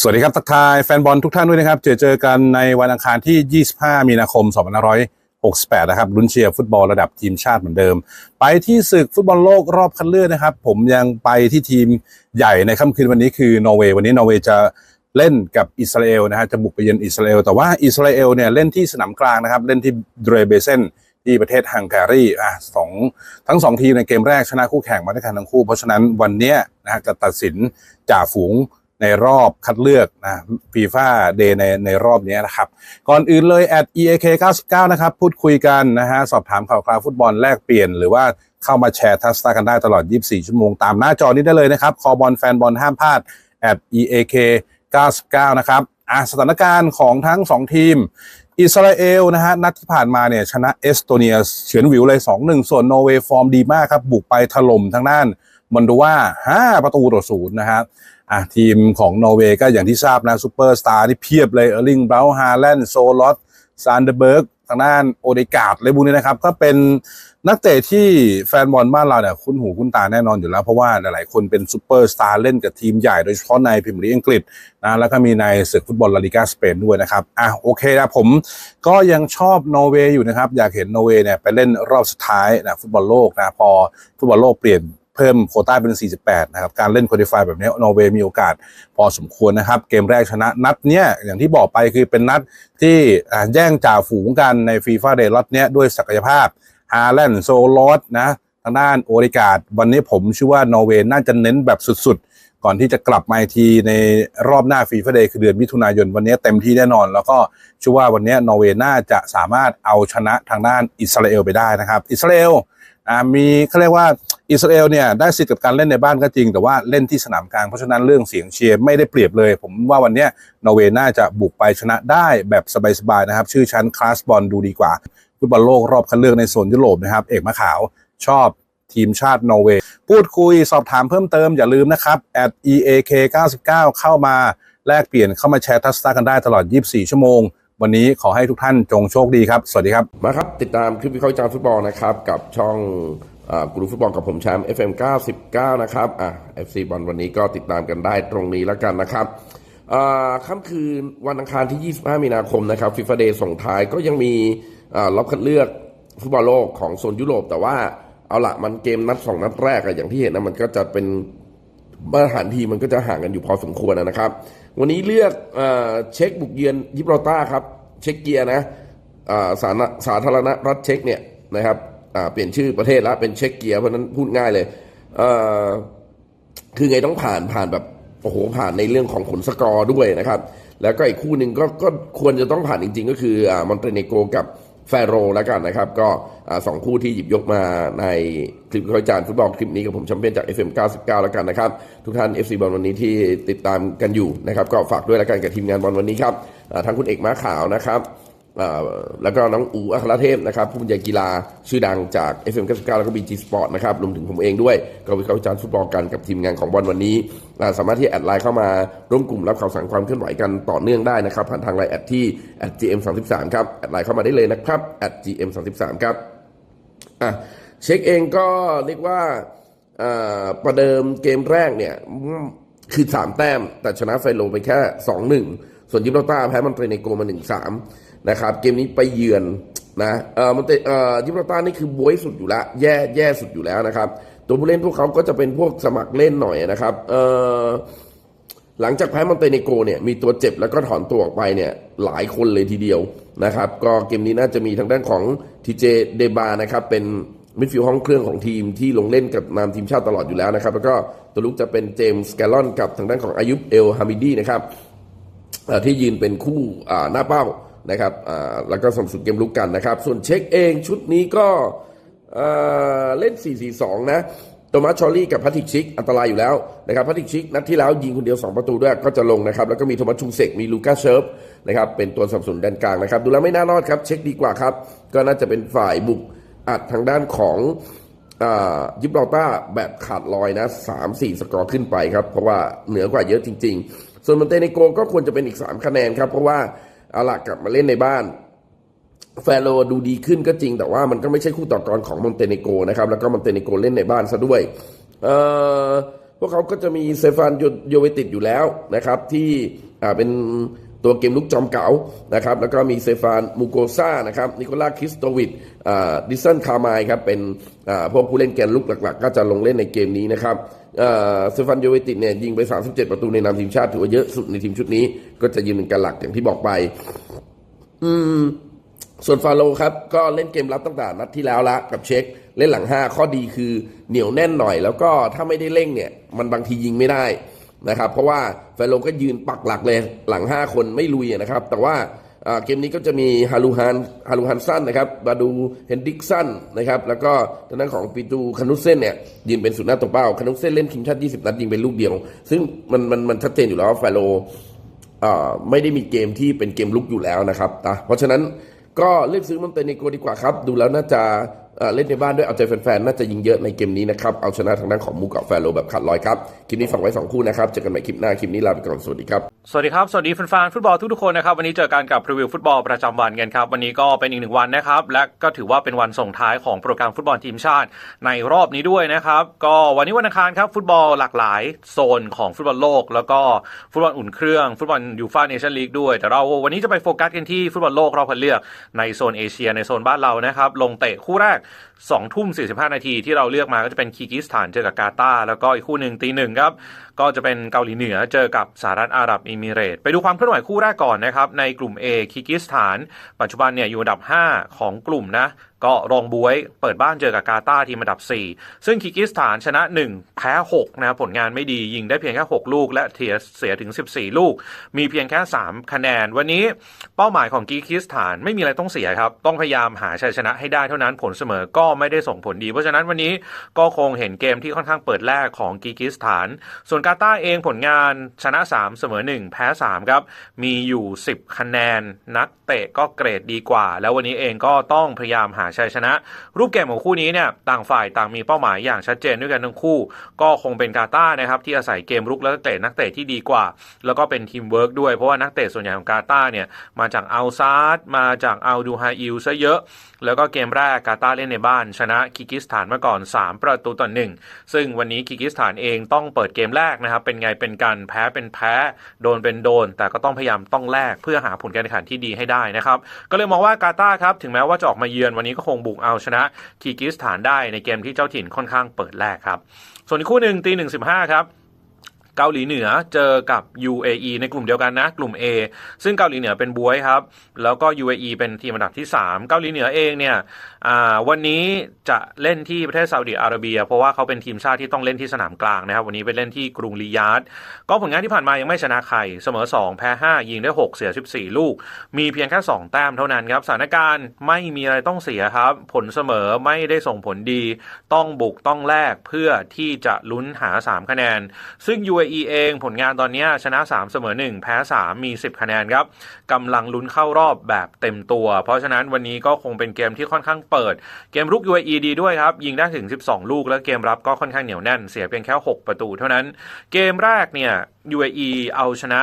สวัสดีครับทักทายแฟนบอลทุกท่านด้วยนะครับ เจอเจอกันในวันอังคารที่ 25 มีนาคม 2568 นะครับลุ้นเชียร์ฟุตบอลระดับทีมชาติเหมือนเดิม ไปที่ศึกฟุตบอลโลกรอบคัดเลือกนะครับ ผมยังไปที่ทีมใหญ่ในค่ำคืนวันนี้คือนอร์เวย์วันนี้นอร์เวย์จะเล่นกับอิสราเอลนะฮะจะบุกไปเยือนอิสราเอลแต่ว่าอิสราเอลเนี่ยเล่นที่สนามกลางนะครับ เล่นที่เดรเบเซนที่ประเทศฮังการีอะสองทั้งสองทีมในเกมแรกชนะคู่แข่งมาด้วยกันทั้งคู่ เพราะฉะนั้นวันนี้นะฮะจะตัดสินจ่าฝูง ในรอบคัดเลือกนะฟีฟ่าเดย์ในในรอบนี้นะครับ ก่อนอื่นเลย at eak 99นะครับ พูดคุยกันนะฮะ สอบถามข่าวคราวฟุตบอลแลกเปลี่ยน หรือว่าเข้ามาแชร์ทัสตากันได้ตลอด 24 ชั่วโมง ตามหน้าจอนี้ได้เลยนะครับ คอบอลแฟนบอลห้ามพลาด at eak 99นะครับอะสถานการณ์ของทั้ง 2 ทีมอิสราเอลนะฮะนัดที่ผ่านมาเนี่ยชนะเอสโตเนียเฉือนวิวเลย 2-1 ส่วนนอร์เวย์ฟอร์มดีมากครับ บุกไปถล่มทางด้านมอนโดว่า5ประตูต่อศูนย์นะฮะ อะทีมของนอร์เวย์ก็อย่างที่ทราบนะซูเปอร์สตาร์ที่เพียบเลยเออร์ลิงเบราฮาแลนด์โซลอตซานเดเบิร์กทางด้านโอเดกาดเลยบุนี้นะครับ ก็เป็นนักเตะที่แฟนบอลบ้านเราเนี่ยคุ้นหูคุ้นตาแน่นอนอยู่แล้ว เพราะว่าหลายๆคนเป็นซูเปอร์สตาร์เล่นกับทีมใหญ่โดยเฉพาะในพรีเมียร์ลีกอังกฤษนะแล้วก็มีในศึกฟุตบอลลาลิกาสเปนด้วยนะครับอะโอเคนะผมก็ยังชอบนอร์เวย์อยู่นะครับ อยากเห็นนอร์เวย์เนี่ยไปเล่นรอบสุดท้ายนะฟุตบอลโลกนะพอฟุตบอลโลกเปลี่ยน เพิ่มโคต้าเป็น 48 นะครับ การเล่นค u a l i f y แบบนี้นอร์เวย์มีโอกาสพอสมควรนะครับ เกมแรกชนะนัดเนี้ยอย่างที่บอกไปคือเป็นนัดที่อ่าแย่งจ่าฝูงกันในฟีฟ่าเดย์ล็อตเนี้ยด้วยศักยภาพฮาแลนด์โซลอสนะทางด้านโอริกาดวันนี้ผมเชื่อว่านอร์เวย์น่าจะเน้นแบบสุดๆ ก่อนที่จะกลับมาอีกทีในรอบหน้าฟีฟ่าเดย์คือเดือนมิถุนายนวันนี้เต็มที่แน่นอน แล้วก็เชื่อว่าวันนี้นอร์เวย์น่าจะสามารถเอาชนะทางด้านอิสราเอลไปได้นะครับ อิสราเอล อ่ามีเขาเรียกว่าอิสราเอลเนี่ยได้สิทธิ์กับการเล่นในบ้านก็จริง แต่ว่าเล่นที่สนามกลางเพราะฉะนั้นเรื่องเสียงเชียร์ไม่ได้เปรียบเลย ผมว่าวันนี้นอร์เวย์น่าจะบุกไปชนะได้แบบสบายๆนะครับ ชื่อชั้นคลาสบอลดูดีกว่าฟุตบอลโลกรอบคัดเลือกในโซนยุโรปนะครับ เอกมะขาวชอบทีมชาตินอร์เวย์พูดคุยสอบถามเพิ่มเติมอย่าลืมนะครับ at eak 99เข้ามาแลกเปลี่ยนเข้ามาแชร์ทัสตากันได้ตลอด 24 ชั่วโมง วันนี้ขอให้ทุกท่านจงโชคดีครับ สวัสดีครับ มาครับ ติดตามคลิปวิเคราะห์จารฟุตบอลนะครับ กับช่องอ่ากูรูฟุตบอลกับผมแชมป์ FM 99 นะครับอะ FC บอลวันนี้ก็ติดตามกันได้ตรงนี้แล้วกันนะครับอ่าค่ำคืนวันอังคารที่ 25 มีนาคมนะครับฟิฟาเดย์ส่งท้ายก็ยังมีอ่ารอบคัดเลือกฟุตบอลโลกของโซนยุโรป แต่ว่าเอาละมันเกมนัดสองนัดแรกอะอย่างที่เห็นนะมันก็จะเป็นมาตรฐานทีมมันก็จะห่างกันอยู่พอสมควรนะครับ วันนี้เลือกเอเช็คบุกเยือนยิบรอลตาครับ เช็คเกียร์นะสารสาธารณรัฐเช็คเนี่ยนะครับเปลี่ยนชื่อประเทศแล้วเป็นเช็คเกียร์เพราะนั้นพูดง่ายเลยเคือไงต้องผ่านผ่านแบบโอ้โหผ่านในเรื่องของผลสกอร์ด้วยนะครับ แล้วก็อีกคู่หนึ่งก็ก็ควรจะต้องผ่านจริง ๆ ก็คืออมอนเตเนโกกับ แฟโรแล้วกันนะครับ ก็สองคู่ที่หยิบยกมาในคลิปวิเคราวจารณ์ฟุตบอลคลิปนี้กับผมแชมเปี้ยนจาก FM 99 แล้วกันนะครับ ทุกท่าน FC บอลวันนี้ที่ติดตามกันอยู่นะครับ ก็ฝากด้วยแล้วกันกับทีมงานบอลวันนี้ครับทั้งคุณเอกม้าขาวนะครับ แล้วก็น้องอูอัครเทพนะครับผู้บรรยายกีฬาชื่อดังจาก FM 99แล้วก็ BG Sport นะครับรวมถึงผมเองด้วย ก็วิเคราะห์วิจารณ์ฟุตบอลกันกับทีมงานของบอลวันนี้ สามารถที่แอดไลน์เข้ามาร่วมกลุ่มรับข่าวสารความเคลื่อนไหวกันต่อเนื่องได้นะครับ ผ่านทางไลน์แอดที่ @gm33 ครับแอดไลน์เข้ามาได้เลยนะครับ @gm33 ครับอะเช็คเองก็เรียกว่าประเดิมเกมแรกเนี่ยคือสามแต้ม แต่ชนะไฟโลไปแค่สองหนึ่ง ส่วนยิบราลตาร์แพ้มันเตเนโกมาหนึ่งสามนะครับเกมนี้ไปเยือนนะเออมันเตเอ่อยิบราลตาร์นี่คือบวยสุดอยู่แล้วแย่แย่สุดอยู่แล้วนะครับ ตัวผู้เล่นพวกเขาก็จะเป็นพวกสมัครเล่นหน่อยนะครับเออหลังจากแพ้มอนเตเนโกเนี่ยมีตัวเจ็บแล้วก็ถอนตัวออกไปเนี่ยหลายคนเลยทีเดียวนะครับ ก็เกมนี้น่าจะมีทางด้านของทีเจเดบานะครับเป็นมิดฟิลด์ห้องเครื่องของทีมที่ลงเล่นกับนามทีมชาติตลอดอยู่แล้วนะครับ แล้วก็ตัวลุกจะเป็นเจมส์แกลลอนกับทางด้านของอายุบเอลฮามิดีนะครับ ที่ยืนเป็นคู่หน้าเป้านะครับแล้วก็สมสุดเกมลุกกันนะครับ ส่วนเช็คเองชุดนี้ก็เล่น 4-4-2 นะโตมัสชอรี่กับพัทิกชิก อันตรายอยู่แล้วนะครับพัทิกชิก นัดที่แล้วยิงคนเดียว 2 ประตูด้วยก็จะลงนะครับ แล้วก็มีโทมัสชูเซกมีลูก้าเชิร์ฟนะครับเป็นตัวสับสนุนด้านกลางนะครับ ดูแล้วไม่น่ารอดครับ เช็คดีกว่าครับ ก็น่าจะเป็นฝ่ายบุกอัดทางด้านของอยิบราลตาร์แบบขาดลอยนะสามสี่สกอร์ขึ้นไปครับ เพราะว่าเหนือกว่าเยอะจริง ๆ ส่วนมอนเตเนโกก็ควรจะเป็นอีก 3 คะแนนครับ เพราะว่าเอาล่ะกลับมาเล่นในบ้านแฟโรดูดีขึ้นก็จริง แต่ว่ามันก็ไม่ใช่คู่ต่อกรของมอนเตเนโกนะครับแล้วก็มอนเตเนโกเล่นในบ้านซะด้วยพวกเขาก็จะมีเซฟานโยเวติดอยู่แล้วนะครับที่เป็น ตัวเกมลุกจอมเก๋านะครับแล้วก็มีเซฟานมูโกซ่านะครับนิโคลาคริสโตวิดดิสันคาร์มายครับเป็นพวกผู้เล่นแกนลุกหลักๆ ก็จะลงเล่นในเกมนี้นะครับเซฟานโยเวติเนี่ยยิงไป 37 ประตูในนามทีมชาติถือว่าเยอะสุดในทีมชุดนี้ ก็จะยืนเป็นกันหลักอย่างที่บอกไป อืมส่วนฟาโลครับ ก็เล่นเกมรับตั้งแต่นัดที่แล้วละกับเช็ค เล่นหลัง 5 ข้อดีคือเหนียวแน่นหน่อย แล้วก็ถ้าไม่ได้เร่งเนี่ย มันบางทียิงไม่ได้ นะครับ เพราะว่าฟโลก็ยืนปักหลักเลยหลัง 5 คนไม่ลุยนะครับ แต่ว่าเกมนี้ก็จะมีฮารูฮานฮารูฮันสันนะครับบาดูเฮนดิกสันนะครับ แล้วก็ทางด้านของปีตูคานุเซนเนี่ยยืนเป็นสุดหน้าตัวเป้าคานุเซนเล่นทีมชาติ 20 นัดยิงเป็นลูกเดียว ซึ่งมันมันมันชัดเจนอยู่แล้วว่าฟโล่ไม่ได้มีเกมที่เป็นเกมลุกอยู่แล้วนะครับ เพราะฉะนั้นก็เลือกซื้อมันเตเนโกดีกว่าครับ ดูแล้วน่าจะ เล่นในบ้านด้วยเอาใจแฟนๆ น่าจะยิงเยอะในเกมนี้นะครับ เอาชนะทางด้านของมูกับแฟโลแบบขาดลอยครับ คลิปนี้ฝากไว้ 2 คู่นะครับ เจอกันใหม่คลิปหน้า คลิปนี้ลาไปก่อน สวัสดีครับ สวัสดีครับ สวัสดีแฟนๆ ฟุตบอลทุกๆ คนนะครับ วันนี้เจอกันกับรีวิวฟุตบอลประจำวันกันครับ วันนี้ก็เป็นอีกหนึ่งวันนะครับ และก็ถือว่าเป็นวันส่งท้ายของโปรแกรมฟุตบอลทีมชาติในรอบนี้ด้วยนะครับ ก็วันนี้วันอังคารครับ ฟุตบอลหลากหลายโซนของฟุตบอลโลก แล้วก็ฟุตบอลอุ่นเครื่อง ฟุตบอลยูฟ่าเนชั่นลีกด้วย แต่เราวันนี้จะไปโฟกัสกันที่ฟุตบอลโลกรอบคัดเลือกในโซนเอเชียในโซนบ้านเรานะครับลงเตะคู่แรก2ทุ่ม45นาทีที่เราเลือกมาก็จะเป็นคีกิสถานเจอกับกาตาแล้วก็อีกคู่หนึ่งตีหนึ่งครับก็จะเป็นเกาหลีเหนือเจอกับสหรัฐอาหรับเอมิเรตส์ไปดูความเคลื่อนไหวคู่แรกก่อนนะครับ ในกลุ่ม A คีร์กิสถาน ปัจจุบันเนี่ยอยู่อันดับ 5 ของกลุ่มนะก็รองบวยเปิดบ้านเจอกับกาตาร์ทีมอันดับ 4 ซึ่งคีร์กิสถานชนะ 1 แพ้6นะครับผลงานไม่ดียิงได้เพียงแค่ 6 ลูก และเทียเสียถึง 14 ลูก มีเพียงแค่ 3 คะแนน วันนี้เป้าหมายของคีร์กิสถานไม่มีอะไรต้องเสียครับ ต้องพยายามหาชัยชนะให้ได้เท่านั้นผลเสมอก็ไม่ได้ส่งผลดี เพราะฉะนั้นวันนี้ก็คงเห็นเกมที่ค่อนข้างเปิดแรกของกีร์กิสถาน ส่วนกาตาเองผลงานชนะ 3 เสมอ 1 แพ้ 3 ครับ มีอยู่ 10 คะแนน นักเตะก็เกรดดีกว่า แล้ววันนี้เองก็ต้องพยายามหาชัยชนะ รูปเกมของคู่นี้เนี่ยต่างฝ่ายต่างมีเป้าหมายอย่างชัดเจนด้วยกันทั้งคู่ ก็คงเป็นกาตานะครับที่อาศัยเกมรุกและเตะนักเตะที่ดีกว่า แล้วก็เป็นทีมเวิร์กด้วย เพราะว่านักเตะส่วนใหญ่ของกาตาเนี่ยมาจากอัลซาร์มาจากอัลดูฮาอิลซะเยอะ แล้วก็เกมแรกกาตาเล่นในบ้านชนะคีร์กิสถานมาก่อน 3 ประตูต่อหนึ่งซึ่งวันนี้คีร์กิสถานเองต้องเปิดเกมแรกนะครับเป็นไงเป็นกันแพ้เป็นแพ้ โดนเป็นโดน แต่ก็ต้องพยายามต้องแลกเพื่อหาผลการแข่งขันที่ดีให้ได้นะครับ ก็เลยมองว่ากาตาร์ครับถึงแม้ว่าจะออกมาเยือนวันนี้ก็คงบุกเอาชนะคีกิสถานได้ในเกมที่เจ้าถิ่นค่อนข้างเปิดแรกครับ ส่วนคู่หนึ่งตีหนึ่งสิบห้าครับ เกาหลีเหนือเจอกับ UAE ในกลุ่มเดียวกันนะ กลุ่ม A ซึ่งเกาหลีเหนือเป็นบวยครับ แล้วก็ UAE เป็นทีมอันดับที่ 3 เกาหลีเหนือเองเนี่ยวันนี้จะเล่นที่ประเทศซาอุดิอาระเบีย เพราะว่าเขาเป็นทีมชาติที่ต้องเล่นที่สนามกลางนะครับ วันนี้ไปเล่นที่กรุงริยาดก็ผลงานที่ผ่านมายังไม่ชนะใครเสมอ 2 แพ้ 5 ยิงได้ 6 เสีย 14 ลูก มีเพียงแค่ 2 แต้มเท่านั้นครับสถานการณ์ไม่มีอะไรต้องเสียครับ ผลเสมอไม่ได้ส่งผลดี ต้องบุกต้องแลกเพื่อที่จะลุ้นหา 3 คะแนน ซึ่ง UAE เอง ผลงานตอนนี้ชนะ 3 เสมอ 1 แพ้ 3 มี 10 คะแนนครับกำลังลุ้นเข้ารอบแบบเต็มตัว เพราะฉะนั้นวันนี้ก็คงเป็นเกมที่ค่อนข้างเปิด เกมรุก UAE ดีด้วยครับ ยิงได้ถึง 12 ลูก แล้วเกมรับก็ค่อนข้างเหนียวแน่น เสียเพียงแค่ 6 ประตูเท่านั้น เกมแรกเนี่ย UAE เอาชนะ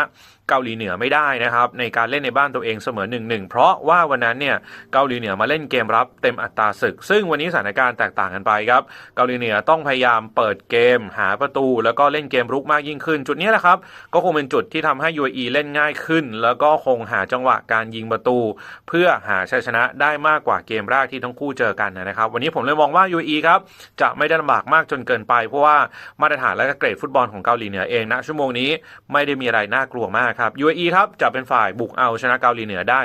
เกาหลีเหนือไม่ได้นะครับ ในการเล่นในบ้านตัวเองเสมอ1-1เพราะว่าวันนั้นเนี่ยเกาหลีเหนือมาเล่นเกมรับเต็มอัตราศึก ซึ่งวันนี้สถานการณ์แตกต่างกันไปครับ เกาหลีเหนือต้องพยายามเปิดเกม หาประตู แล้วก็เล่นเกมรุกมากยิ่งขึ้น จุดนี้แหละครับ ก็คงเป็นจุดที่ทำให้ UAE เล่นง่ายขึ้น แล้วก็คงหาจังหวะการยิงประตู เพื่อหาชัยชนะได้มากกว่าเกมแรกที่ทั้งคู่เจอกันนะครับ วันนี้ผมเลยมองว่า UAE ครับจะไม่ได้ลำบากมากจนเกินไป เพราะว่ามาตรฐานและเกรดฟุตบอลของเกาหลีเหนือเองณชั่วโมงนี้ไม่ได้มีอะไรน่ากลัวมากครับ UAE ครับจะเป็นฝ่ายบุกเอาชนะเกาหลีเหนือได้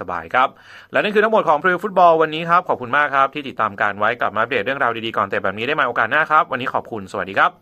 สบายๆครับและนั่นคือทั้งหมดของพรีวิวฟุตบอลวันนี้ครับขอบคุณมากครับที่ติดตามการไว้กลับมาอัปเดตเรื่องราวดีๆก่อนแต่แบบนี้ได้ใหมาโอกาสหน้าครับวันนี้ขอบคุณสวัสดีครับ